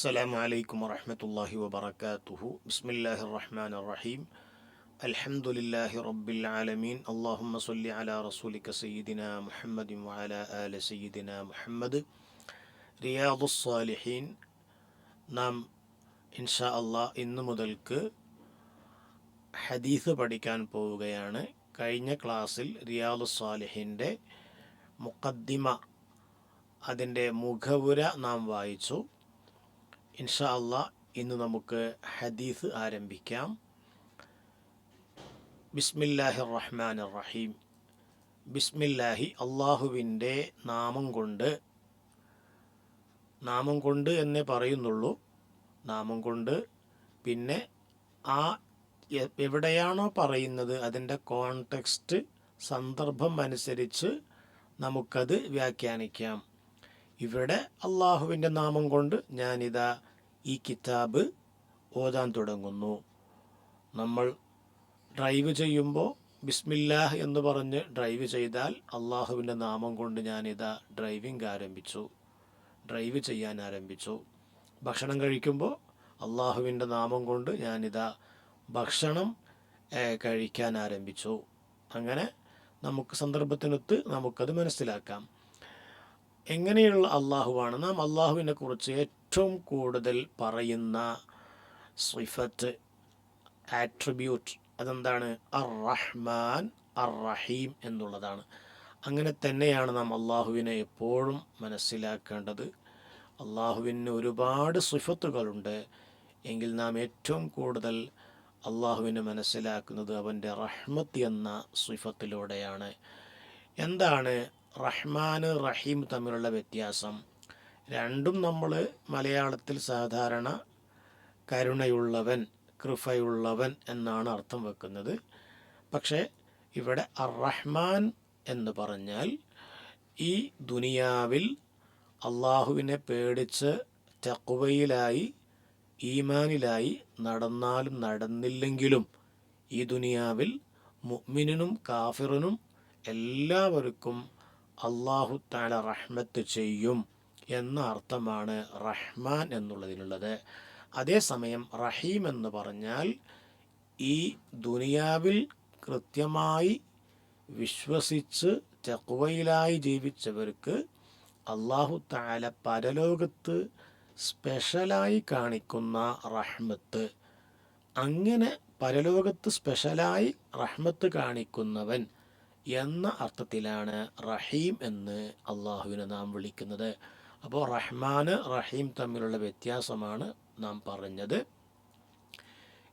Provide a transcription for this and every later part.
السلام عليكم ورحمة الله وبركاته بسم الله الرحمن الرحيم الحمد لله رب العالمين اللهم صل على رسولك سيدنا محمد وعلى آل سيدنا محمد റിയാദു സ്വാലിഹീൻ നാം ഇൻഷാ അള്ളാ ഇന്ന് മുതൽക്ക് ഹദീസ് പഠിക്കാൻ പോവുകയാണ് കഴിഞ്ഞ ക്ലാസ്സിൽ റിയാദു സ്വാലിഹിൻ്റെ മുഖദ്ദിമ അതിൻ്റെ മുഖവുര നാം വായിച്ചു ഇൻഷാ അല്ല ഇന്ന് നമുക്ക് ഹദീസ് ആരംഭിക്കാം. ബിസ്മില്ലാഹി റഹ്മാൻ റഹീം ബിസ്മില്ലാഹി അള്ളാഹുവിന്റെ നാമം കൊണ്ട് നാമം കൊണ്ട് എന്നേ പറയുന്നുള്ളൂ. നാമം കൊണ്ട് പിന്നെ ആ എവിടെയാണോ പറയുന്നത് അതിന്റെ കോണ്ടെക്സ്റ്റ് സന്ദർഭം അനുസരിച്ച് നമുക്കത് വ്യാഖ്യാനിക്കാം. ഇവിടെ അള്ളാഹുവിന്റെ നാമം കൊണ്ട് ഞാനിതാ ഈ കിതാബ് ഓതാൻ തുടങ്ങുന്നു. നമ്മൾ ഡ്രൈവ് ചെയ്യുമ്പോൾ ബിസ്മില്ലാഹ് എന്ന് പറഞ്ഞ് ഡ്രൈവ് ചെയ്താൽ അള്ളാഹുവിന്റെ നാമം കൊണ്ട് ഞാനിതാ ഡ്രൈവിംഗ് ആരംഭിച്ചു. ഡ്രൈവ് ചെയ്യാൻ ആരംഭിച്ചു. ഭക്ഷണം കഴിക്കുമ്പോൾ അള്ളാഹുവിന്റെ നാമം കൊണ്ട് ഞാനിതാ ഭക്ഷണം കഴിക്കാൻ ആരംഭിച്ചു. അങ്ങനെ നമുക്ക് സന്ദർഭത്തിനൊത്ത് നമുക്കത് മനസ്സിലാക്കാം. എങ്ങനെയുള്ള അള്ളാഹുവാണ് നാം അള്ളാഹുവിനെ കുറിച്ച് ഏറ്റവും കൂടുതൽ പറയുന്ന സ്വിഫത്ത് ആട്രിബ്യൂട്ട് അതെന്താണ്? അർ റഹ്മാൻ അർ റഹീം എന്നുള്ളതാണ്. അങ്ങനെ തന്നെയാണ് നാം അള്ളാഹുവിനെ എപ്പോഴും മനസ്സിലാക്കേണ്ടത്. അള്ളാഹുവിന് ഒരുപാട് സ്വിഫത്തുകളുണ്ട് എങ്കിൽ നാം ഏറ്റവും കൂടുതൽ അള്ളാഹുവിനെ മനസ്സിലാക്കുന്നത് അവന്റെ റഹ്മത്ത് എന്ന സിഫത്തിലൂടെയാണ്. എന്താണ് റഹ്മാൻ റഹീം തമ്മിലുള്ള വ്യത്യാസം. രണ്ടും നമ്മൾ മലയാളത്തിൽ സാധാരണ കരുണയുള്ളവൻ കൃപയുള്ളവൻ എന്നാണ് അർത്ഥം വെക്കുന്നത്. പക്ഷേ ഇവിടെ അർ റഹ്മാൻ എന്ന് പറഞ്ഞാൽ ഈ ദുനിയാവിൽ അള്ളാഹുവിനെ പേടിച്ച് തക്കുവയിലായി ഈമാനിലായി നടന്നാലും നടന്നില്ലെങ്കിലും ഈ ദുനിയാവിൽ മുഅ്മിനും കാഫിറിനും എല്ലാവർക്കും അള്ളാഹു താല റഹ്മത്ത് ചെയ്യും എന്ന അർത്ഥമാണ് റഹ്മാൻ എന്നുള്ളതിലുള്ളത്. അതേസമയം റഹീം എന്ന് പറഞ്ഞാൽ ഈ ദുനിയാവിൽ കൃത്യമായി വിശ്വസിച്ച് തെക്കുവയിലായി ജീവിച്ചവർക്ക് അള്ളാഹു താല പരലോകത്ത് സ്പെഷ്യലായി കാണിക്കുന്ന റഹ്മത്ത്. അങ്ങനെ പരലോകത്ത് സ്പെഷ്യലായി റഹ്മത്ത് കാണിക്കുന്നവൻ എന്ന അർത്ഥത്തിലാണ് റഹീം എന്ന് അള്ളാഹുവിനെ നാം വിളിക്കുന്നത്. അപ്പോൾ റഹ്മാന് റഹീം തമ്മിലുള്ള വ്യത്യാസമാണ് നാം പറഞ്ഞത്.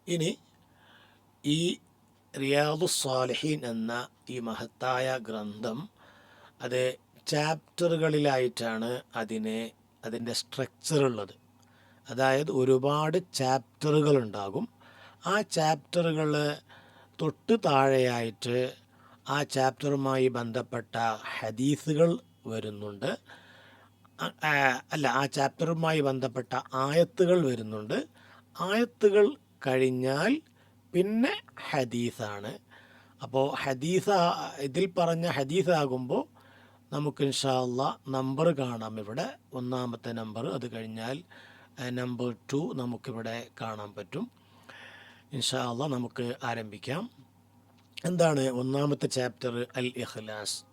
ഇനി ഈ റിയാദു സ്വാലിഹീൻ എന്ന ഈ മഹത്തായ ഗ്രന്ഥം അത് ചാപ്റ്ററുകളിലായിട്ടാണ് അതിനെ അതിന്റെ സ്ട്രക്ചർ ഉള്ളത് അതായത് ഒരുപാട് ചാപ്റ്ററുകൾ ഉണ്ടാകും ആ ചാപ്റ്ററുകൾ തൊട്ട് താഴെയായിട്ട് ആ ചാപ്റ്ററുമായി ബന്ധപ്പെട്ട ഹദീസുകൾ വരുന്നുണ്ട്. അല്ല ആ ചാപ്റ്ററുമായി ബന്ധപ്പെട്ട ആയത്തുകൾ വരുന്നുണ്ട്. ആയത്തുകൾ കഴിഞ്ഞാൽ പിന്നെ ഹദീസാണ്. അപ്പോൾ ഹദീസ ഇതിൽ പറഞ്ഞ ഹദീസാകുമ്പോൾ നമുക്ക് ഇൻഷാല്ല നമ്പർ കാണാം ഇവിടെ. ഒന്നാമത്തെ നമ്പർ അത് കഴിഞ്ഞാൽ നമ്പർ ടു നമുക്കിവിടെ കാണാൻ പറ്റും. ഇൻഷാല്ല നമുക്ക് ആരംഭിക്കാം. എന്താണ് ഒന്നാമത്തെ ചാപ്റ്റർ അൽ ഇഖ്ലാസ്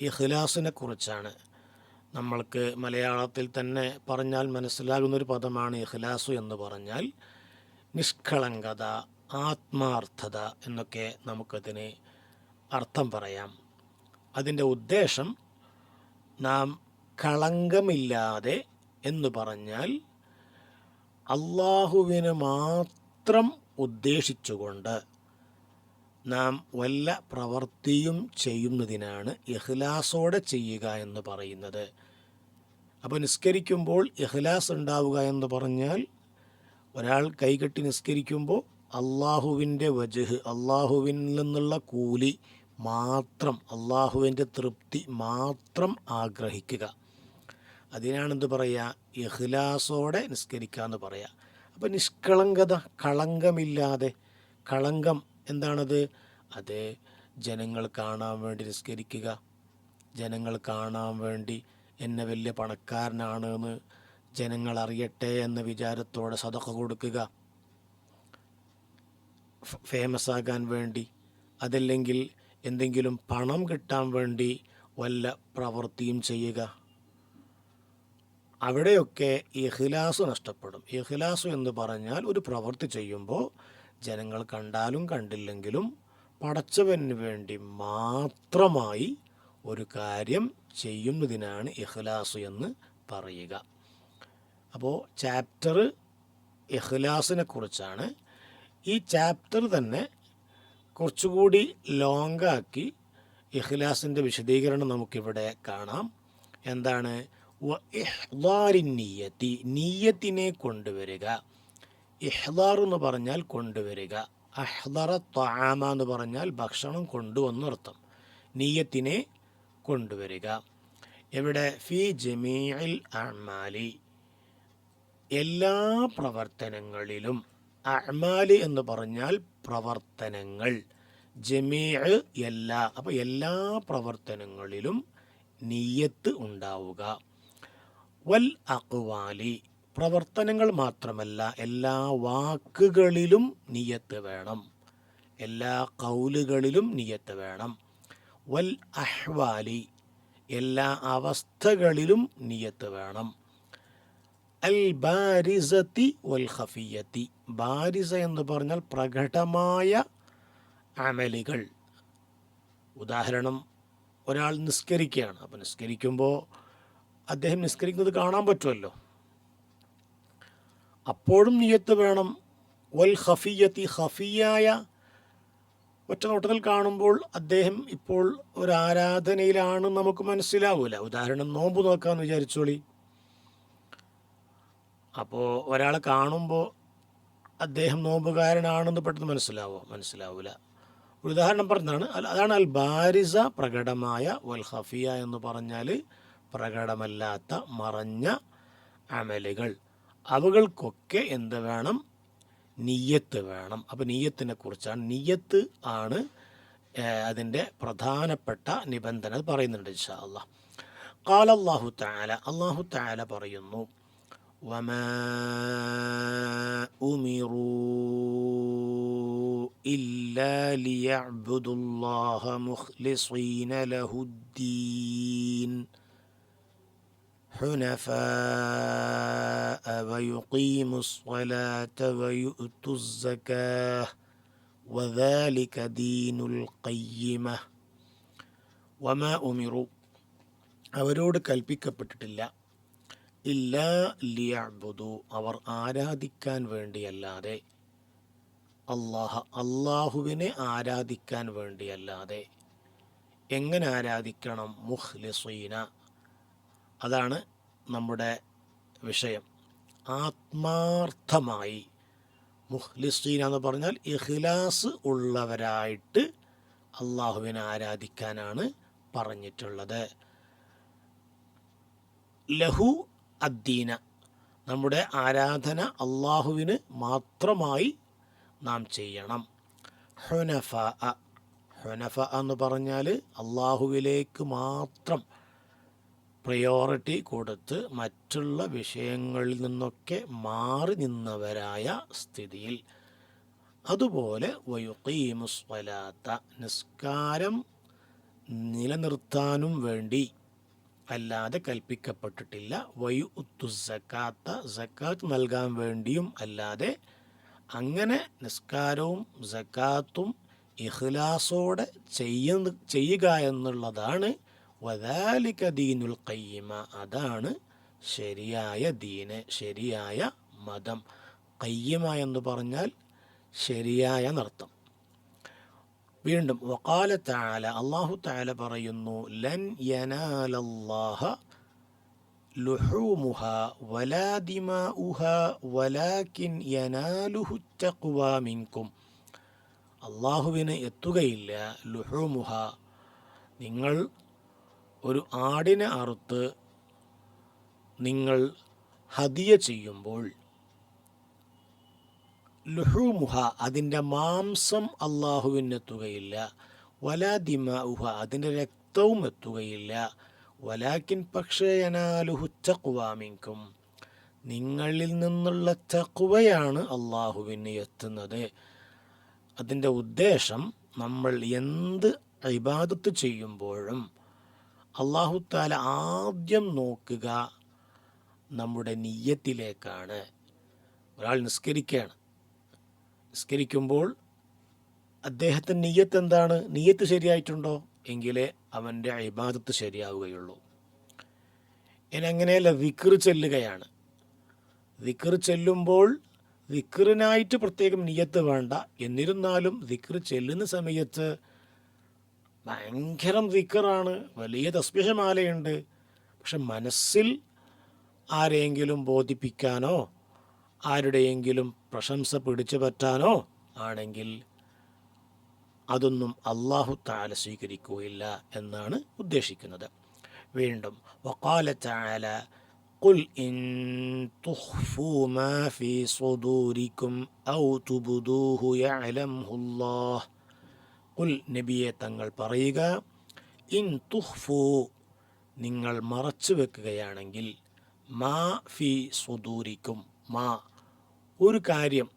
ഇഖ്ലാസിനെ കുറിച്ചാണ്. നമ്മൾക്ക് മലയാളത്തിൽ തന്നെ പറഞ്ഞാൽ മനസ്സിലാകുന്നൊരു പദമാണ് ഇഖ്ലാസു എന്ന് പറഞ്ഞാൽ നിഷ്കളങ്കത ആത്മാർത്ഥത എന്നൊക്കെ നമുക്കതിന് അർത്ഥം പറയാം. അതിന്റെ ഉദ്ദേശം നാം കളങ്കമില്ലാതെ എന്ന് പറഞ്ഞാൽ അള്ളാഹുവിന് മാത്രം ഉദ്ദേശിച്ചുകൊണ്ട് നാം വല്ല പ്രവൃത്തിയും ചെയ്യുന്നതിനാണ് ഇഖ്ലാസോടെ ചെയ്യുക എന്ന് പറയുന്നത്. അപ്പോൾ നിസ്കരിക്കുമ്പോൾ ഇഖ്ലാസ് ഉണ്ടാവുക എന്ന് പറഞ്ഞാൽ ഒരാൾ കൈകെട്ടി നിസ്കരിക്കുമ്പോൾ അള്ളാഹുവിന്റെ വജഹ് അള്ളാഹുവിൽ നിന്നുള്ള കൂലി മാത്രം അള്ളാഹുവിന്റെ തൃപ്തി മാത്രം ആഗ്രഹിക്കുക. അതിനാണെന്ത് പറയുക ഇഖ്ലാസോടെ നിസ്കരിക്കുക എന്ന് പറയുക അപ്പോൾ നിഷ്കളങ്കത കളങ്കമില്ലാതെ കളങ്കം എന്താണത്? അത് ജനങ്ങൾ കാണാൻ വേണ്ടി നിസ്കരിക്കുക. ജനങ്ങൾ കാണാൻ വേണ്ടി എന്നെ വലിയ പണക്കാരനാണ് എന്ന് ജനങ്ങൾ അറിയട്ടെ എന്ന വിചാരത്തോടെ സതക്ക കൊടുക്കുക. ഫേമസ് ആകാൻ വേണ്ടി അതല്ലെങ്കിൽ എന്തെങ്കിലും പണം കിട്ടാൻ വേണ്ടി വല്ല പ്രവൃത്തിയും ചെയ്യുക. അവിടെയൊക്കെ ഇഹ്ലാസ് നഷ്ടപ്പെടും. ഇഹ്ലാസ് എന്ന് പറഞ്ഞാൽ ഒരു പ്രവൃത്തി ചെയ്യുമ്പോൾ ജനങ്ങൾ കണ്ടാലും കണ്ടില്ലെങ്കിലും പടച്ചവന് വേണ്ടി മാത്രമായി ഒരു കാര്യം ചെയ്യുന്നതിനാണ് ഇഖ്ലാസ് എന്ന് പറയുക. അപ്പോൾ ചാപ്റ്റർ ഇഖ്ലാസിനെ കുറിച്ചാണ്. ഈ ചാപ്റ്റർ തന്നെ കുറച്ചുകൂടി ലോങ്ങാക്കി ഇഖ്ലാസിന്റെ വിശദീകരണം നമുക്കിവിടെ കാണാം. എന്താണ്? നീയത്തി നീയത്തിനെ കൊണ്ടുവരിക. ഇഹ്ദാർ എന്ന് പറഞ്ഞാൽ കൊണ്ടുവരിക. അഹ്ദറ ത്വാമ എന്ന് പറഞ്ഞാൽ ഭക്ഷണം കൊണ്ടുവന്നർത്ഥം നീയത്തിനെ കൊണ്ടുവരിക. എവിടെ ഫി ജമീൽ അഹ്മാലി എല്ലാ പ്രവർത്തനങ്ങളിലും അഹ്മാലി എന്ന് പറഞ്ഞാൽ പ്രവർത്തനങ്ങൾ. ജമീ എല്ലാ അപ്പോൾ എല്ലാ പ്രവർത്തനങ്ങളിലും നീയത്ത് ഉണ്ടാവുക. വൽ അക്വാലി പ്രവർത്തനങ്ങൾ മാത്രമല്ല എല്ലാ വാക്കുകളിലും നിയത്ത് വേണം. എല്ലാ കൗലുകളിലും നിയത്ത് വേണം. വൽ അഹ്വാലി എല്ലാ അവസ്ഥകളിലും നിയത്ത് വേണം. അൽ ബാരിസത്തി വൽ ഖഫിയത്തി ബാരിസ എന്ന് പറഞ്ഞാൽ പ്രകടമായ അമലുകൾ. ഉദാഹരണം ഒരാൾ നിസ്കരിക്കുകയാണ്. അപ്പോൾ നിസ്കരിക്കുമ്പോൾ അദ്ദേഹം നിസ്കരിക്കുന്നത് കാണാൻ പറ്റുമല്ലോ. അപ്പോഴും നിയത്ത് വേണം. വൽ ഖഫിയത്തി ഹഫിയായ ഒറ്റ നോട്ടത്തിൽ കാണുമ്പോൾ അദ്ദേഹം ഇപ്പോൾ ഒരു ആരാധനയിലാണ് നമുക്ക് മനസ്സിലാവൂല. ഉദാഹരണം നോമ്പ് നോക്കാമെന്ന് വിചാരിച്ചോളി. അപ്പോൾ ഒരാളെ കാണുമ്പോൾ അദ്ദേഹം നോമ്പുകാരനാണെന്ന് പെട്ടെന്ന് മനസ്സിലാവോ? മനസ്സിലാവില്ല ഒരു ഉദാഹരണം പറഞ്ഞതാണ്. അതാണ് അൽ ബാരിസ പ്രകടമായ വൽ ഹഫിയ എന്ന് പറഞ്ഞാൽ പ്രകടമല്ലാത്ത മറഞ്ഞ അമലുകൾ. അവകൾക്കൊക്കെ എന്ത് വേണം നീയത്ത് വേണം അപ്പോൾ നീയത്തിനെ കുറിച്ചാണ് നീയത്ത് ആണ് അതിൻ്റെ പ്രധാനപ്പെട്ട നിബന്ധന പറയുന്നുണ്ട് ഇൻഷാ അള്ളാഹ് قال الله تعالى الله تعالى പറയുന്നു وما أمروا إلا ليعبدوا الله مخلصين له الدين حنفاء ويقيموا الصلاة ويؤتوا الزكاة وذلك دين القيمة وما أمروا അവരോട് കൽപ്പിക്കപ്പെട്ടിട്ടില്ല ഇല്ല ലിയബുദു അവർ ആരാധിക്കാൻ വേണ്ടിയല്ലാതെ അള്ളാഹ അള്ളാഹുവിനെ ആരാധിക്കാൻ വേണ്ടിയല്ലാതെ എങ്ങനെ ആരാധിക്കണം മുഖ്ലിസീന അതാണ് നമ്മുടെ വിഷയം. ആത്മാർത്ഥമായി മുഖ്ലിസീന എന്ന് പറഞ്ഞാൽ ഇഖ്ലാസ് ഉള്ളവരായിട്ട് അള്ളാഹുവിനെ ആരാധിക്കാനാണ് പറഞ്ഞിട്ടുള്ളത്. ലഹു അദ്ദീന. നമ്മുടെ ആരാധന അള്ളാഹുവിന് മാത്രമായി നാം ചെയ്യണം. ഹുനഫ. ഹുനഫ എന്ന് പറഞ്ഞാൽ അള്ളാഹുവിലേക്ക് മാത്രം പ്രയോറിറ്റി കൊടുത്ത് മറ്റുള്ള വിഷയങ്ങളിൽ നിന്നൊക്കെ മാറി നിന്നവരായ സ്ഥിതിയിൽ. അതുപോലെ വയുക്കീമുസ്വലാത്ത നിസ്കാരം നിലനിർത്താനും വേണ്ടി അല്ലാതെ കൽപ്പിക്കപ്പെട്ടിട്ടില്ല. വയു ഉത്തു സക്കാത്ത സക്കാത്ത് നൽകാൻ വേണ്ടിയും അല്ലാതെ അങ്ങനെ നിസ്കാരവും സക്കാത്തും ഇഹ്ലാസോടെ ചെയ്യുക എന്നുള്ളതാണ് വദാലിക ദീനുൽ കയ്യമ അതാണ് ശരിയായ ദീന് ശരിയായ മതം. കയ്യമ എന്ന് പറഞ്ഞാൽ ശരിയായ നൃത്തം വീണ്ടും വക്കാല താല അള്ളാഹു താല പറയുന്നു ലൻ യനാലല്ലാഹ ലുഹൂമുഹ വലാദിമാഉഹ വലാകിൻ യനാലുഹു തഖ്വ മിൻകും. അള്ളാഹുവിന് എത്തുകയില്ല ലുഹൂമുഹ. നിങ്ങൾ ഒരു ആടിനെ അറുത്ത് നിങ്ങൾ ഹദിയ ചെയ്യുമ്പോൾ ലുഹൂമുഹ അതിന്റെ മാംസം അള്ളാഹുവിന് എത്തുകയില്ല. വലാ ദിമാഉഹ അതിന്റെ രക്തവും എത്തുകയില്ല. വലാക്കിൻ പക്ഷേ തഖ്വാമിൻകും നിങ്ങളിൽ നിന്നുള്ള ചക്കുവയാണ് അള്ളാഹുവിന് എത്തുന്നത്. അതിന്റെ ഉദ്ദേശം നമ്മൾ എന്ത് ഇബാദത്ത് ചെയ്യുമ്പോഴും അള്ളാഹുത്താല ആദ്യം നോക്കുക നമ്മുടെ നീയത്തിലേക്കാണ്. ഒരാൾ നിസ്കരിക്കുകയാണ് നിസ്കരിക്കുമ്പോൾ അദ്ദേഹത്തിന്റെ നീയത്ത് എന്താണ്? നീയത്ത് ശരിയായിട്ടുണ്ടോ? എങ്കിലേ അവന്റെ ഇബാദത്ത് ശരിയാവുകയുള്ളൂ. ഇനി അങ്ങനെയല്ല വിക്ർ ചെല്ലുകയാണ്. വിക്ർ ചെല്ലുമ്പോൾ വിക്റിനായിട്ട് പ്രത്യേകം നിയത്ത് വേണ്ട. എന്നിരുന്നാലും വിക്ർ ചെല്ലുന്ന സമയത്ത് ഭയങ്കരം വിക്റാണ് വലിയ തസ്ബിഹമാലയുണ്ട് പക്ഷെ മനസ്സിൽ ആരെയെങ്കിലും ബോധിപ്പിക്കാനോ ആരുടെയെങ്കിലും പ്രശംസ പിടിച്ചു പറ്റാനോ ആണെങ്കിൽ അതൊന്നും അള്ളാഹു താല സ്വീകരിക്കുകയില്ല എന്നാണ് ഉദ്ദേശിക്കുന്നത് വീണ്ടും വക്കാല താല قل إن تخفوا ما في صدوركم أو تبدوه يعلمه الله قل നബിയെ തങ്ങൾ പറയുക ഇൻ തുഹ്ഫു നിങ്ങൾ മറച്ചു വെക്കുകയാണെങ്കിൽ മാ ഫി സുദൂരിക്കും മാ ഒരു കാര്യം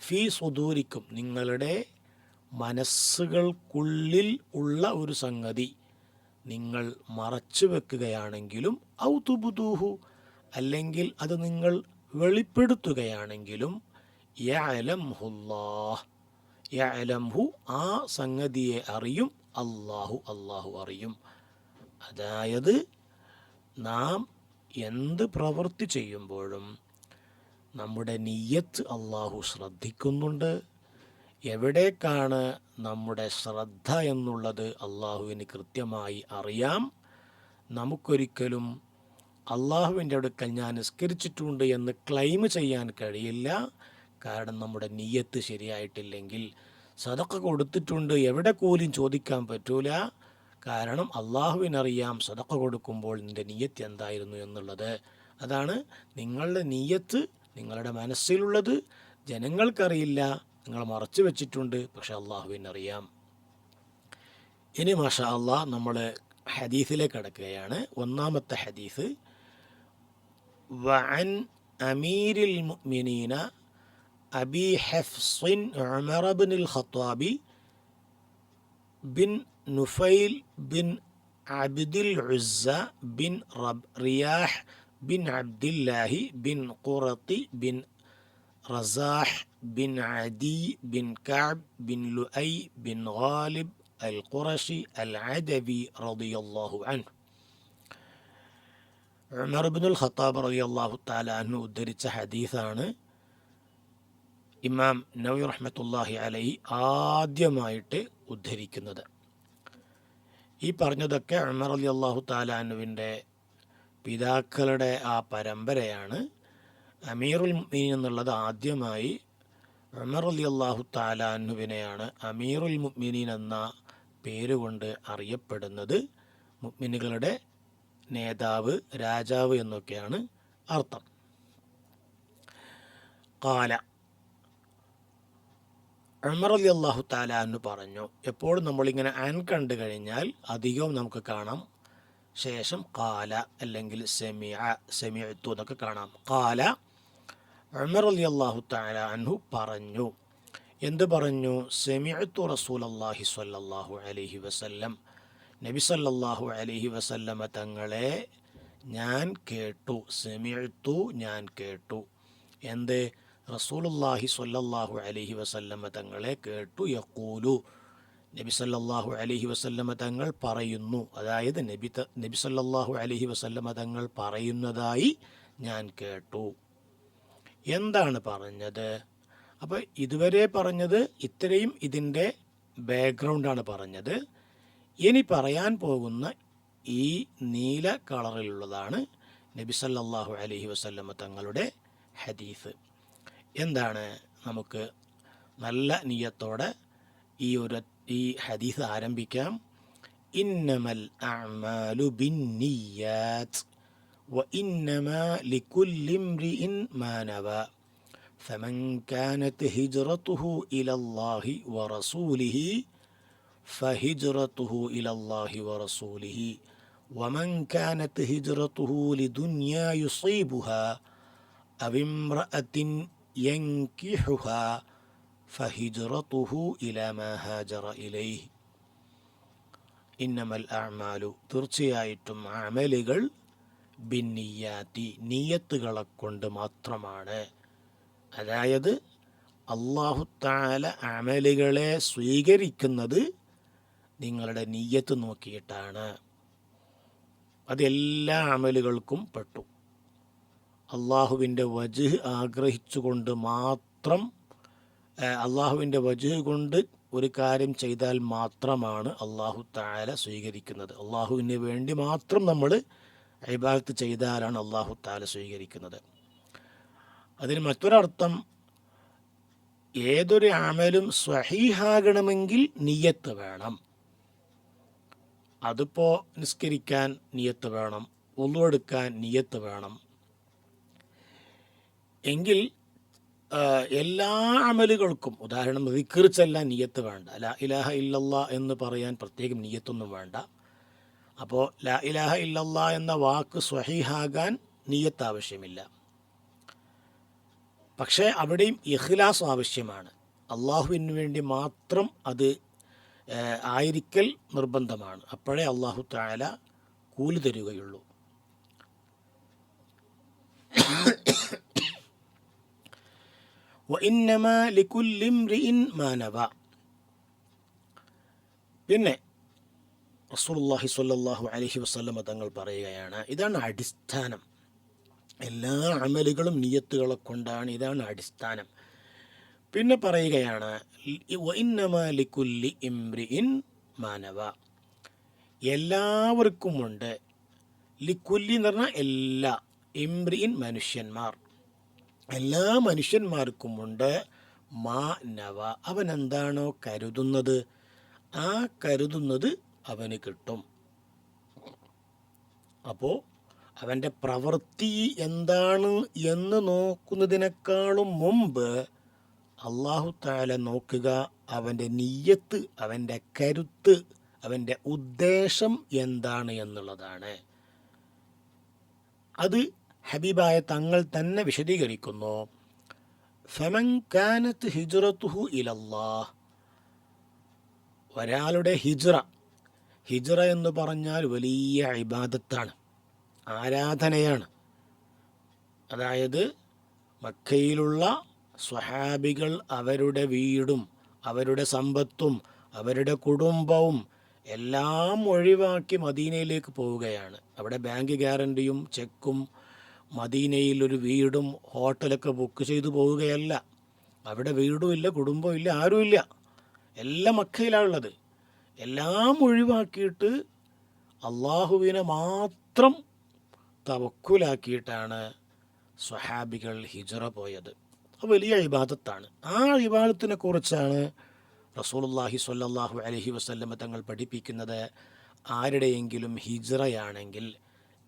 ഫി സുദൂരിക്കും നിങ്ങളുടെ മനസ്സുകൾക്കുള്ളിൽ ഉള്ള ഒരു സംഗതി നിങ്ങൾ മറച്ചു വെക്കുകയാണെങ്കിലും ഔ തുബുദൂഹു അല്ലെങ്കിൽ അത് നിങ്ങൾ വെളിപ്പെടുത്തുകയാണെങ്കിലും യഅലംഹുല്ലാഹ് യഅലംഹു ആ സംഗതിയെ അറിയും അള്ളാഹു അള്ളാഹു അറിയും. അതായത് നാം എന്ത് പ്രവൃത്തി ചെയ്യുമ്പോഴും നമ്മുടെ നീയത്ത് അള്ളാഹു ശ്രദ്ധിക്കുന്നുണ്ട്. എവിടേക്കാണ് നമ്മുടെ ശ്രദ്ധ എന്നുള്ളത് അള്ളാഹുവിന് കൃത്യമായി അറിയാം. നമുക്കൊരിക്കലും അള്ളാഹുവിന്റെ അടുക്കൽ ഞാൻ നിസ്കരിച്ചിട്ടുണ്ട് എന്ന് ക്ലെയിം ചെയ്യാൻ കഴിയില്ല. കാരണം നമ്മുടെ നീയത്ത് ശരിയായിട്ടില്ലെങ്കിൽ സതക്ക കൊടുത്തിട്ടുണ്ട്. എവിടെ കൂലിയും ചോദിക്കാൻ പറ്റൂല. കാരണം അള്ളാഹുവിനറിയാം സതക്ക കൊടുക്കുമ്പോൾ നിന്റെ നീയത്ത് എന്തായിരുന്നു എന്നുള്ളത്. അതാണ് നിങ്ങളുടെ നീയത്ത് നിങ്ങളുടെ മനസ്സിലുള്ളത്. ജനങ്ങൾക്കറിയില്ല. നിങ്ങൾ മറച്ചു വെച്ചിട്ടുണ്ട്. പക്ഷെ അള്ളാഹുവിനറിയാം. ഇനി മാഷ അള്ളാഹ് നമ്മൾ ഹദീസിലേക്ക് കടക്കുകയാണ്. ഒന്നാമത്തെ ഹദീസ്. വൻ അമീരിൽ മുഅ്മിനീന അബി ഹഫ്സിൻ ഉമർ ബിൻ ഖത്താബി ബിൻ നുഫൈൽ ബിൻ അബ്ദുൽ ഉസ്സ ബിൻ റബ് റിയാഹ് ബിൻ അബ്ദില്ലാഹി ബിൻ ഖുറത്തി ബിൻ റസാഹ് ബിൻ അദി ബിൻ കഅബ് ബിൻ ലുഐ ബിൻ ഗാലിബ് അൽ ഖുറഷി അൽ അദവി റളിയല്ലാഹു അൻഹു ഉമർ ഇബ്നുൽ ഖത്താബ് റളിയല്ലാഹു തആല അൻഹു ഉദ്ധരിച്ച ഹദീസാണ് ഇമാം നവി റഹ്മത്തുല്ലാഹി അലൈ ആദ്യമായിട്ട് ഉദ്ധരിക്കുന്നത്. ഈ പറഞ്ഞതൊക്കെ അമർ അലി അള്ളാഹു താലാനുവിന്റെ പിതാക്കളുടെ ആ പരമ്പരയാണ്. അമീറുൽ മുഅ്മിനീൻ എന്നുള്ളത് ആദ്യമായി അമർ അലി അള്ളാഹു താലാനുവിനെയാണ് അമീറുൽ മുഅ്മിനീൻ എന്ന പേരുകൊണ്ട് അറിയപ്പെടുന്നത്. മുഅ്മിനുകളുടെ നേതാവ് രാജാവ് എന്നൊക്കെയാണ് അർത്ഥം. കാല ഉമർ അലി അള്ളാഹു താലാന്ന് പറഞ്ഞു എപ്പോഴും നമ്മളിങ്ങനെ അൻ കണ്ടു കഴിഞ്ഞാൽ അധികവും നമുക്ക് കാണാം. ശേഷം കാല അല്ലെങ്കിൽ സെമിയ സെമിയത്തു എന്നൊക്കെ കാണാം. കാല ഉമർ അലി അള്ളാഹു താല അൻഹു പറഞ്ഞു എന്ത് പറഞ്ഞു? സെമിയത്തു റസൂൽ അള്ളാഹി സ്വല്ലല്ലാഹു അലഹി വസല്ലം. നബി സല്ലാഹു അലഹി വസല്ലമ തങ്ങളെ ഞാൻ കേട്ടു. സെമിയത്തു ഞാൻ കേട്ടു. എന്ത്? റസൂലുല്ലാഹി സ്വല്ലല്ലാഹു അലഹി വസല്ലമ തങ്ങളെ കേട്ടു. യക്കൂലു നബി സല്ലാഹു അലഹി വസല്ലമ തങ്ങൾ പറയുന്നു. അതായത് നബി നബി സല്ലാഹു അലഹി വസല്ലമ തങ്ങൾ പറയുന്നതായി ഞാൻ കേട്ടു. എന്താണ് പറഞ്ഞത്? അപ്പോൾ ഇതുവരെ പറഞ്ഞത് ഇത്രയും ഇതിന്റെ ബാക്ക്ഗ്രൗണ്ടാണ് പറഞ്ഞത്. ഇനി പറയാൻ പോകുന്ന ഈ നീല കളറിലുള്ളതാണ് നബി സല്ലാഹു അലഹി വസല്ലമ തങ്ങളുടെ ഹദീസ്. എന്താണ് നമുക്ക് നല്ല നീയത്തോടെ ഈ ഒരു ഈ ഹദീസ് ആരംഭിക്കാം ഇന്നമൽ അഅ്മാലു ബിന്നിയാത്ത് وإنما لكل امرئ ما نوى فمن كانت هجرته إلى الله ورسوله فهجرته إلى الله ورسوله ومن كانت هجرته لدنيا يصيبها അവിമ്രഅത്തിൻ യൻകിഹുഹ ഫഹിജ്റതുഹു ഇലാ മാ ഹാജറ ഇലൈഹി ഇന്നമൽ അഅമാലു തീർച്ചയായിട്ടും അമലുകൾ ബിന്നിയാത്തി നീയത്തുകളെ കൊണ്ട് മാത്രമാണ്. അതായത് അള്ളാഹു താല അമലുകളെ സ്വീകരിക്കുന്നത് നിങ്ങളുടെ നീയത്ത് നോക്കിയിട്ടാണ്. അതെല്ലാ അമലുകൾക്കും പെട്ടു. അള്ളാഹുവിന്റെ വജുഹ് ആഗ്രഹിച്ചുകൊണ്ട് മാത്രം അള്ളാഹുവിന്റെ വജുഹ് കൊണ്ട് ഒരു കാര്യം ചെയ്താൽ മാത്രമാണ് അള്ളാഹു താല സ്വീകരിക്കുന്നത്. അള്ളാഹുവിന് വേണ്ടി മാത്രം നമ്മൾ ഇബാദത്ത് ചെയ്താലാണ് അള്ളാഹു താല സ്വീകരിക്കുന്നത്. അതിന് മറ്റൊരർത്ഥം ഏതൊരു അമലും സ്വഹീഹാകണമെങ്കിൽ നിയത്ത് വേണം. അതിപ്പോൾ നിസ്കരിക്കാൻ നിയത്ത് വേണം ഉള്ളുവെടുക്കാൻ നിയത്ത് വേണം. എങ്കിൽ എല്ലാ അമലുകൾക്കും ഉദാഹരണം വിക്കർ ചെല്ലാൻ നിയത്ത് വേണ്ട. ലാ ഇലാഹ ഇല്ലല്ല എന്ന് പറയാൻ പ്രത്യേകം നിയത്തൊന്നും വേണ്ട. അപ്പോൾ ലാ ഇലാഹ ഇല്ലല്ല എന്ന വാക്ക് സ്വഹീഹാകാൻ നിയത്ത് ആവശ്യമില്ല. പക്ഷേ അവിടെയും ഇഖ്ലാസ് ആവശ്യമാണ്. അള്ളാഹുവിന് വേണ്ടി മാത്രം അത് ആയിരിക്കൽ നിർബന്ധമാണ്. അപ്പോഴേ അള്ളാഹു താല കൂലി തരികയുള്ളൂ. പിന്നെ റസൂലുള്ളാഹി സ്വല്ലല്ലാഹു അലൈഹി വസല്ലമ തങ്ങൾ പറയുകയാണ് ഇതാണ് അടിസ്ഥാനം. എല്ലാ അമലുകളും നിയത്തുകളെ കൊണ്ടാണ് ഇതാണ് അടിസ്ഥാനം. പിന്നെ പറയുകയാണ് ഇംറിഇൻ മാനവ എല്ലാവർക്കുമുണ്ട്. ലിക്കുല്ലി എന്ന് പറഞ്ഞാൽ എല്ലാ ഇംറിഇൻ മനുഷ്യന്മാർ. എല്ലാ മനുഷ്യന്മാർക്കുമുണ്ട് മാ നവ. അവൻ എന്താണോ കരുതുന്നത്? ആ കരുതുന്നത് അവന് കിട്ടും. അപ്പോൾ അവന്റെ പ്രവൃത്തി എന്താണ് എന്ന് നോക്കുന്നതിനേക്കാളും മുമ്പ് അള്ളാഹു താല നോക്കുക അവന്റെ നീയത്ത് അവന്റെ കരുത്ത് അവന്റെ ഉദ്ദേശം എന്താണ് എന്നുള്ളതാണ്. അത് ഹബീബായ തങ്ങൾ തന്നെ വിശദീകരിക്കുന്നു. ഫമൻകാനത്ത് ഹിജുറത്തുഹു ഇലല്ലാ ഒരാളുടെ ഹിജ്റ ഹിജ്റ എന്ന് പറഞ്ഞാൽ വലിയ ഇബാദത്താണ് ആരാധനയാണ്. അതായത് മക്കയിലുള്ള സ്വഹാബികൾ അവരുടെ വീടും അവരുടെ സമ്പത്തും അവരുടെ കുടുംബവും എല്ലാം ഒഴിവാക്കി മദീനയിലേക്ക് പോവുകയാണ്. അവിടെ ബാങ്ക് ഗ്യാരണ്ടിയും ചെക്കും മദീനയിൽ ഒരു വീടും ഹോട്ടലൊക്കെ ബുക്ക് ചെയ്തു പോവുകയല്ല. അവിടെ വീടും ഇല്ല ആരുമില്ല. എല്ലാം മക്കയിലാണുള്ളത്. എല്ലാം ഒഴിവാക്കിയിട്ട് അള്ളാഹുവിനെ മാത്രം തവക്കുലാക്കിയിട്ടാണ് സ്വഹാബികൾ ഹിജറ പോയത്. അത് വലിയ ഇബാദത്താണ്. ആ ഇബാദത്തിനെ കുറിച്ചാണ് റസൂലുള്ളാഹി സ്വല്ലാഹു അലഹി വസ്ല്ലമ്മ തങ്ങൾ പഠിപ്പിക്കുന്നത്. ആരുടെയെങ്കിലും ഹിജറയാണെങ്കിൽ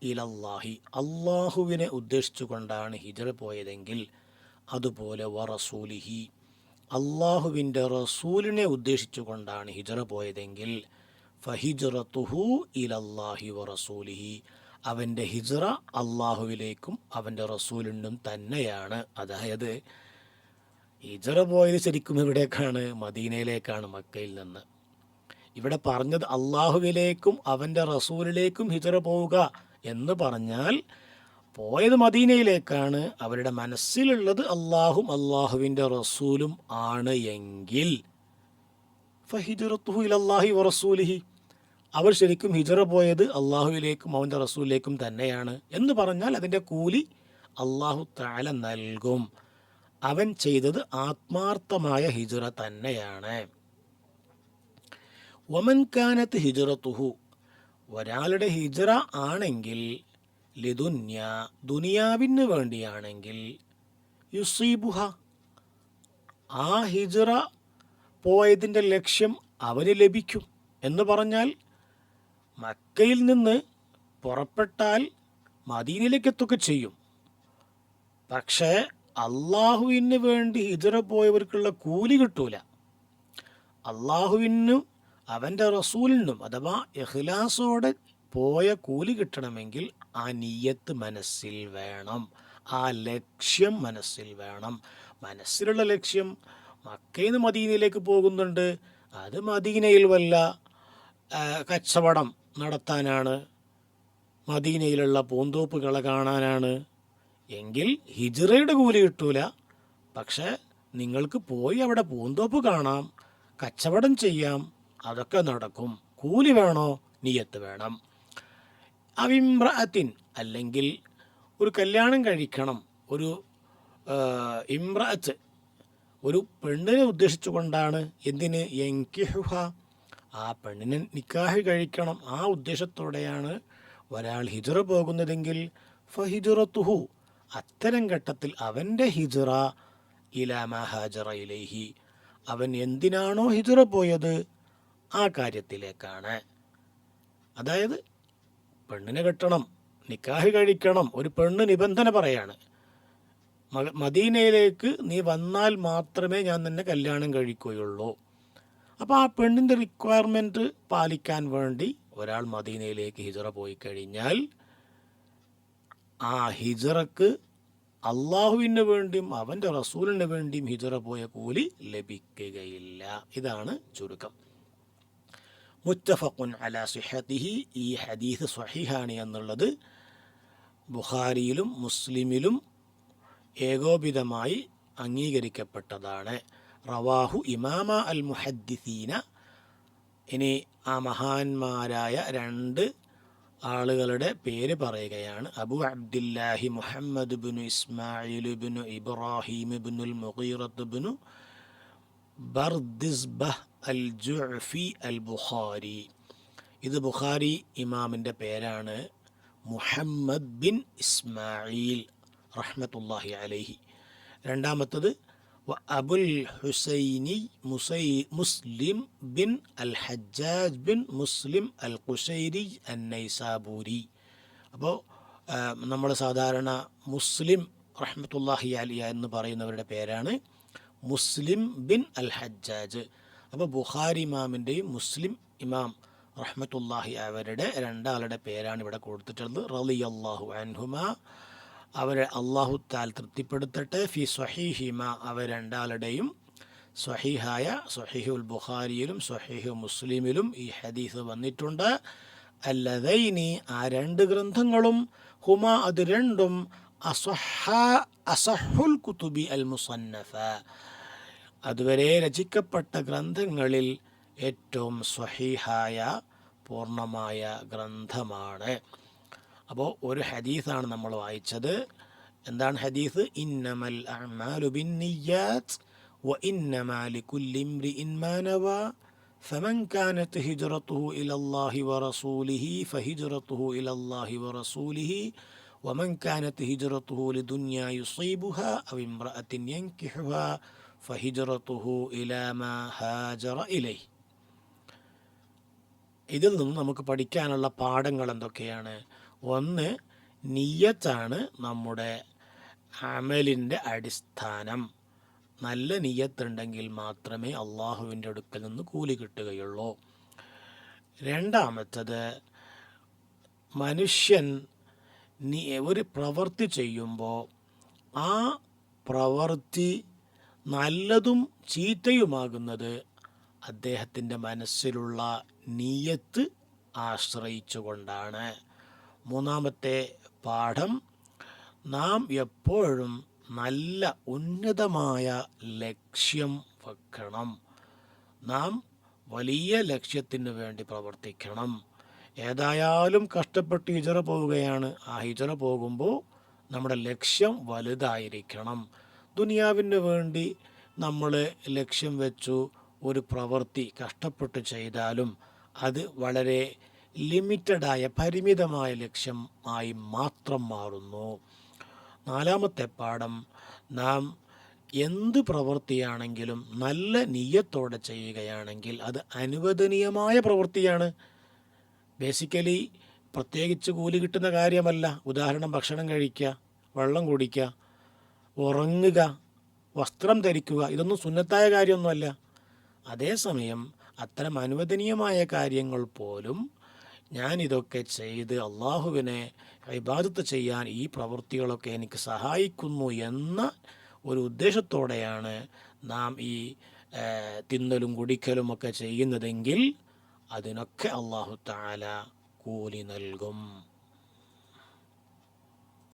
ഇലല്ലാഹി. അള്ളാഹുവിനെ ഉദ്ദേശിച്ചുകൊണ്ടാണ് ഹിജറ പോയതെങ്കിൽ അതുപോലെ വ റസൂലിഹി. അള്ളാഹുവിന്റെ റസൂലിനെ ഉദ്ദേശിച്ചുകൊണ്ടാണ് ഹിജറ പോയതെങ്കിൽ ഫഹിജറത്തുഹു ഇലല്ലാഹി വ റസൂലിഹി. അവന്റെ ഹിജറ അള്ളാഹുവിലേക്കും അവന്റെ റസൂലിനും തന്നെയാണ്. അതായത് ഹിജറ പോയത് ശരിക്കും ഇവിടേക്കാണ് മദീനയിലേക്കാണ് മക്കയിൽ നിന്ന്. ഇവിടെ പറഞ്ഞത് അള്ളാഹുവിലേക്കും അവന്റെ റസൂലിലേക്കും ഹിജറ പോവുക. എന്ന് പറഞ്ഞാൽ പോയത് മദീനയിലേക്കാണ് അവരുടെ മനസ്സിലുള്ളത് അള്ളാഹും അള്ളാഹുവിന്റെ റസൂലും ആണ് എങ്കിൽ. ഫഹിജുറത്തുഹു ഇലല്ലാഹി വറസൂലിഹി അവർ ശരിക്കും ഹിജറ പോയത് അള്ളാഹുവിലേക്കും അവന്റെ റസൂലിലേക്കും തന്നെയാണ് എന്ന് പറഞ്ഞാൽ അതിന്റെ കൂലി അള്ളാഹു താല നൽകും. അവൻ ചെയ്തത് ആത്മാർത്ഥമായ ഹിജറ തന്നെയാണ്. ഒമൻ കാനത്ത് ഹിജറത്തുഹു. ഒരാളുടെ ഹിജറ ആണെങ്കിൽ ലിദുന്യ ദുനിയാവിന് വേണ്ടിയാണെങ്കിൽ യുസീബുഹ. ആ ഹിജറ പോയതിന്റെ ലക്ഷ്യം അവന് ലഭിക്കും എന്ന് പറഞ്ഞാൽ മക്കയിൽ നിന്ന് പുറപ്പെട്ടാൽ മദീനയിലേക്ക് എത്തുക ചെയ്യും. പക്ഷേ അള്ളാഹുവിന് വേണ്ടി ഹിജറ പോയവർക്കുള്ള കൂലി കിട്ടൂല. അള്ളാഹുവിനും അവന്റെ റസൂലിനും അഥവാ എഹ്ലാസോടെ പോയ കൂലി കിട്ടണമെങ്കിൽ ആ നീയത്ത് മനസ്സിൽ വേണം. ആ ലക്ഷ്യം മനസ്സിൽ വേണം. മനസ്സിലുള്ള ലക്ഷ്യം മക്കയിൽ നിന്ന് മദീനയിലേക്ക് പോകുന്നുണ്ട്. അത് മദീനയിൽ വല്ല കച്ചവടം നടത്താനാണ്. മദീനയിലുള്ള പൂന്തോപ്പുകളെ കാണാനാണ്. എങ്കിൽ ഹിജ്റയുടെ കൂലി കിട്ടൂല. പക്ഷേ നിങ്ങൾക്ക് പോയി അവിടെ പൂന്തോപ്പ് കാണാം കച്ചവടം ചെയ്യാം അതൊക്കെ നടക്കും. കൂലി വേണോ? നിയത്ത് വേണം. അവിമ്രഅത്തിൻ അല്ലെങ്കിൽ ഒരു കല്യാണം കഴിക്കണം. ഒരു ഇമ്രഅത്ത് ഒരു പെണ്ണിനെ ഉദ്ദേശിച്ചുകൊണ്ടാണ്. എന്തിന്? എങ്കിഹുഹ ആ പെണ്ണിനെ നിക്കാഹ് കഴിക്കണം. ആ ഉദ്ദേശത്തോടെയാണ് ഒരാൾ ഹിജറ പോകുന്നതെങ്കിൽ ഫഹിജുറത്തുഹു. അത്തരം ഘട്ടത്തിൽ അവന്റെ ഹിജറ ഇലാമ ഹാജറ ഇലൈഹി. അവൻ എന്തിനാണോ ഹിജറ പോയത്? ആ കാര്യത്തിലേക്കാണ്. അതായത് പെണ്ണിനെ കെട്ടണം നിക്കാഹ് കഴിക്കണം ഒരു പെണ്ണ് നിബന്ധന പറയാണ്. മദീനയിലേക്ക് നീ വന്നാൽ മാത്രമേ ഞാൻ നിന്നെ കല്യാണം കഴിക്കുകയുള്ളൂ. അപ്പോൾ ആ പെണ്ണിന്റെ റിക്വയർമെന്റ് പാലിക്കാൻ വേണ്ടി ഒരാൾ മദീനയിലേക്ക് ഹിജറ പോയി കഴിഞ്ഞാൽ ആ ഹിജറക്ക് അള്ളാഹുവിന് വേണ്ടിയും അവന്റെ റസൂലിന് വേണ്ടിയും ഹിജറ പോയ കൂലി ലഭിക്കുകയില്ല. ഇതാണ് ചുരുക്കം. മുത്തഫഖുൻ അല സിഹത്തിഹി. ഈ ഹദീസ് സഹിഹാണ് എന്നുള്ളത്. ബുഖാരിയിലും മുസ്ലിമിലും ഏകോപിതമായി അംഗീകരിക്കപ്പെട്ടതാണ്. റവാഹു ഇമാമ അൽ മുഹദ്ദിസീന ഇനി ആ മഹാന്മാരായ രണ്ട് ആളുകളുടെ പേര് പറയുകയാണ്. അബു അബ്ദില്ലാഹി മുഹമ്മദ് ബിനു ഇസ്മായിൽ ബിനു ഇബ്രാഹിം ബിനുൽ മുഖീറത്ത് ബിനു ബർദിസ്ബഹ് അൽ ജുഅഫി അൽ ബുഖാരി ഇത് ബുഖാരി ഇമാമിന്റെ പേരാണ്. മുഹമ്മദ് ബിൻ ഇസ്മായിൽ റഹ്മത്തുല്ലാഹി അലൈഹി. രണ്ടാമത്തത് അബുൽ ഹുസൈനി മുസൈ മുസ്ലിം ബിൻ അൽ ഹജ്ജാജ് ബിൻ മുസ്ലിം അൽ ഖുസൈരി അൻ നൈസാബൂരി അപ്പോൾ നമ്മൾ സാധാരണ മുസ്ലിം റഹ്മത്തുല്ലാഹി അലിയ എന്ന് പറയുന്നവരുടെ പേരാണ് മുസ്ലിം ബിൻ അൽ ഹജ്ജാജ് അപ്പോൾ ബുഖാരി ഇമാമിന്റെയും മുസ്ലിം ഇമാം റഹ്മത്തുല്ലാഹി അവരുടെ രണ്ടാളുടെ പേരാണ് ഇവിടെ കൊടുത്തിട്ടുള്ളത്. റലി അള്ളാഹു അൻഹുമ. അവരെ അള്ളാഹു താൽ തൃപ്തിപ്പെടുത്തട്ടെ. ഫി സ്വഹീഹിമ. അവർ രണ്ടാളുടെയും സ്വഹീഹായ സ്വഹീഹുൽ ബുഖാരിയിലും സ്വഹീഹു മുസ്ലിമിലും ഈ ഹദീസ് വന്നിട്ടുണ്ട്. അല്ലതൈനി ആ രണ്ട് ഗ്രന്ഥങ്ങളും ഹുമ അത് രണ്ടും അസഹ അസഹുൽ കുത്തുബി അൽ മുസന്നഫ. അതുവരെ രചിക്കപ്പെട്ട ഗ്രന്ഥങ്ങളിൽ ഏറ്റവും സ്വഹീഹായ പൂർണ്ണമായ ഗ്രന്ഥമാണ് അപ്പോൾ ഒരു ഹദീസാണ് നമ്മൾ വായിച്ചത് എന്താണ് ഹദീസ് ഇന്നമൽ അഅ്മാലു ബിന്നിയ്യാത്ത് وإنما لكل امرئ ما نوى فمن كانت هجرته إلى الله ورسوله فهجرته إلى الله ورسوله ومن كانت هجرته لدنيا يصيبها أو امرأة ينكحها ഫഹിജറത്തുഹു ഇലാമ ഹാജറ ഇലൈ. ഇതിൽ നിന്ന് നമുക്ക് പഠിക്കാനുള്ള പാഠങ്ങൾ എന്തൊക്കെയാണ്? ഒന്ന് നീയത്താണ് നമ്മുടെ അമലിന്റെ അടിസ്ഥാനം. നല്ല നീയത്തുണ്ടെങ്കിൽ മാത്രമേ അള്ളാഹുവിന്റെ അടുക്കൽ നിന്ന് കൂലി കിട്ടുകയുള്ളൂ. രണ്ടാമത്തത് മനുഷ്യൻ നീ ഒരു പ്രവൃത്തി ചെയ്യുമ്പോൾ ആ പ്രവൃത്തി നല്ലതും ചീത്തയുമാകുന്നത് അദ്ദേഹത്തിന്റെ മനസ്സിലുള്ള നീയത്ത് ആശ്രയിച്ചുകൊണ്ടാണ്. മൂന്നാമത്തെ പാഠം നാം എപ്പോഴും നല്ല ഉന്നതമായ ലക്ഷ്യം വെക്കണം. നാം വലിയ ലക്ഷ്യത്തിന് വേണ്ടി പ്രവർത്തിക്കണം. ഏതായാലും കഷ്ടപ്പെട്ട് ഹിജറ പോവുകയാണ്. ആ ഹിജറ പോകുമ്പോൾ നമ്മുടെ ലക്ഷ്യം വലുതായിരിക്കണം. ദുനിയാവിന് വേണ്ടി നമ്മൾ ലക്ഷ്യം വെച്ചു ഒരു പ്രവൃത്തി കഷ്ടപ്പെട്ട് ചെയ്താലും അത് വളരെ ലിമിറ്റഡായ പരിമിതമായ ലക്ഷ്യം ആയി മാത്രം മാറുന്നു. നാലാമത്തെ പാഠം നാം എന്ത് പ്രവൃത്തിയാണെങ്കിലും നല്ല നീയത്തോടെ ചെയ്യുകയാണെങ്കിൽ അത് അനുവദനീയമായ പ്രവൃത്തിയാണ്. ബേസിക്കലി പ്രത്യേകിച്ച് കൂലി കിട്ടുന്ന കാര്യമല്ല. ഉദാഹരണം ഭക്ഷണം കഴിക്കുക വെള്ളം കുടിക്കുക ഉറങ്ങുക വസ്ത്രം ധരിക്കുക ഇതൊന്നും സുന്നത്തായ കാര്യമൊന്നുമല്ല. അതേസമയം അത്തരം അനുവദനീയമായ കാര്യങ്ങൾ പോലും ഞാനിതൊക്കെ ചെയ്ത് അള്ളാഹുവിനെ ഇബാദത്ത് ചെയ്യാൻ ഈ പ്രവൃത്തികളൊക്കെ എനിക്ക് സഹായിക്കുന്നു എന്ന ഒരു ഉദ്ദേശത്തോടെയാണ് നാം ഈ തിന്നലും കുടിക്കലും ഒക്കെ ചെയ്യുന്നതെങ്കിൽ അതിനൊക്കെ അള്ളാഹു താല കൂലി നൽകും.